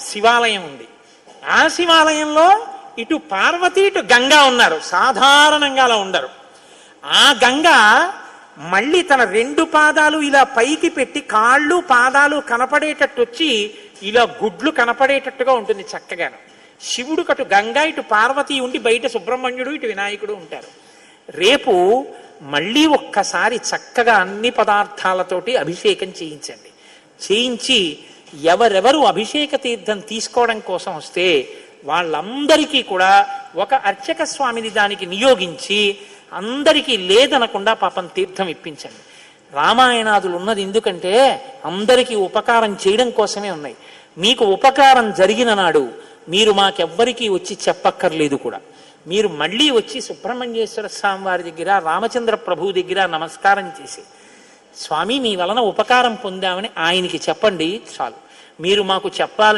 శివాలయం ఉంది. ఆ శివాలయంలో ఇటు పార్వతి ఇటు గంగా ఉన్నారు. సాధారణంగా అలా ఉండరు. ఆ గంగ మళ్ళీ తన రెండు పాదాలు ఇలా పైకి పెట్టి కాళ్ళు పాదాలు కనపడేటట్టు వచ్చి ఇలా గుడ్లు కనపడేటట్టుగా ఉంటుంది చక్కగాను. శివుడు కటు గంగా ఇటు పార్వతి ఉండి బయట సుబ్రహ్మణ్యుడు ఇటు వినాయకుడు ఉంటారు. రేపు మళ్ళీ ఒక్కసారి చక్కగా అన్ని పదార్థాలతోటి అభిషేకం చేయించండి. చేయించి ఎవరెవరు అభిషేక తీర్థం తీసుకోవడం కోసం వస్తే వాళ్ళందరికీ కూడా ఒక అర్చక స్వామిని దానికి నియోగించి అందరికీ లేదనకుండా పాపం తీర్థం ఇప్పించండి. రామాయణాదులు ఉన్నది ఎందుకంటే అందరికీ ఉపకారం చేయడం కోసమే ఉన్నాయి. మీకు ఉపకారం జరిగిన నాడు మీరు మాకెవ్వరికీ వచ్చి చెప్పక్కర్లేదు కూడా. మీరు మళ్ళీ వచ్చి సుబ్రహ్మణ్యేశ్వర స్వామి వారి దగ్గర రామచంద్ర ప్రభు దగ్గర నమస్కారం చేసి స్వామి మీ వలన ఉపకారం పొందామని ఆయనకి చెప్పండి చాలు. మీరు మాకు చెప్పాలి